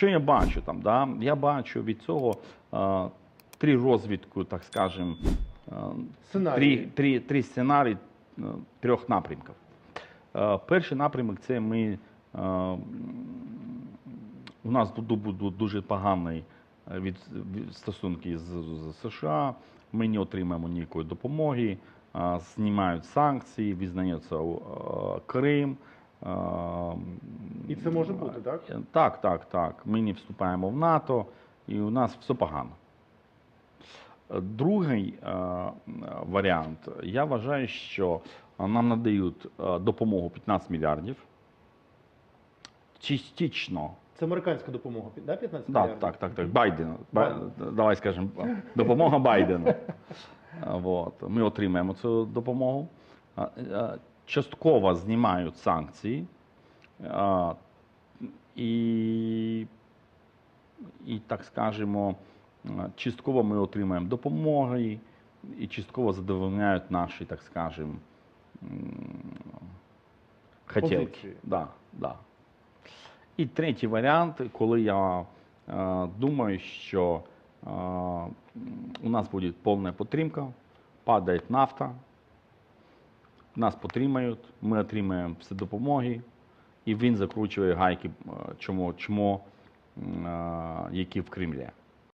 Що я бачу там? Да? Я бачу від цього е, три розвідку, так скажем, е, три, три, три сценарії е, трьох напрямків. Е, перший напрямок це ми. е, у нас будуть дуже погані від, від стосунки з, з США. Ми не отримаємо ніякої допомоги, е, знімають санкції, визнається Крим. Е, І це може бути, так? так, так, так. Ми не вступаємо в НАТО, і у нас все погано. Е, Другий е, варіант. Я вважаю, що нам надають е, допомогу 15 мільярдів. Частично. Це американська допомога, да, 15 Так, мільярдів? так, так, так. Байдена. Бай- Байден. Давай скажемо, допомога Байдена. Е, Вот. Ми отримаємо цю допомогу. Е, е, Частково знімають санкції. Е, І, і так скажемо, частково ми отримаємо допомоги, і частково задовольняють наші, так скажемо, хотілки. Да, да. І третій варіант, коли я е, думаю, що е, у нас буде повна підтримка, падає нафта, нас підтримують, ми отримаємо всі допомоги, і він закручує гайки, е, чому, чмо, е, які в Кремлі.